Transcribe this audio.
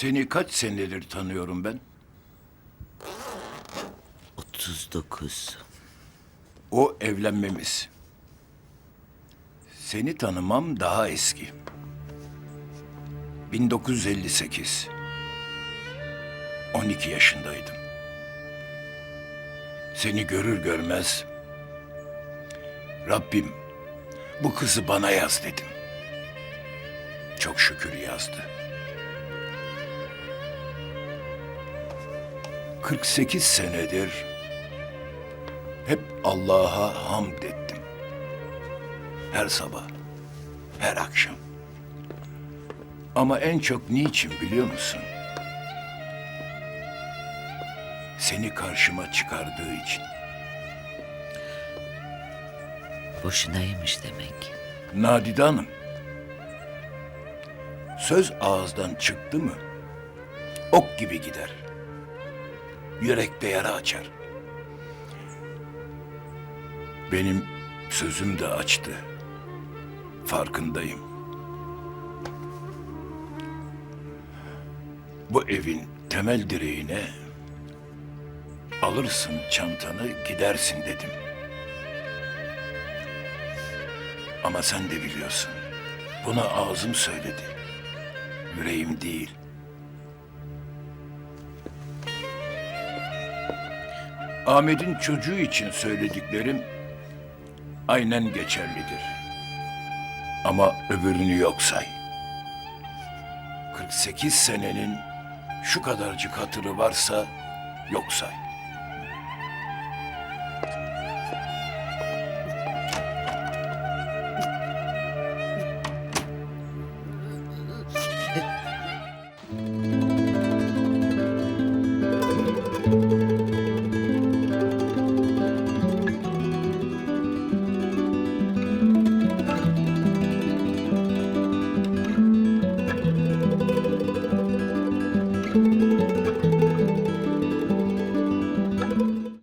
Seni kaç senedir tanıyorum ben? 39. O evlenmemiz. Seni tanımam daha eski. 1958. 12 yaşındaydım. Seni görür görmez Rabbim bu kızı bana yaz dedim. Çok şükür yazdı. 48 senedir hep Allah'a hamd ettim. Her sabah, her akşam. Ama en çok niçin biliyor musun? Seni karşıma çıkardığı için. Boşunaymış demek. Nadide Hanım. Söz ağızdan çıktı mı ok gibi gider. Yürekte yara açar. Benim sözüm de açtı. Farkındayım. Bu evin temel direğine alırsın çantanı gidersin dedim. Ama sen de biliyorsun. Buna ağzım söyledi. Yüreğim değil. Ahmet'in çocuğu için söylediklerim aynen geçerlidir. Ama öbürünü yok say. 48 senenin şu kadarcık hatırı varsa yok say.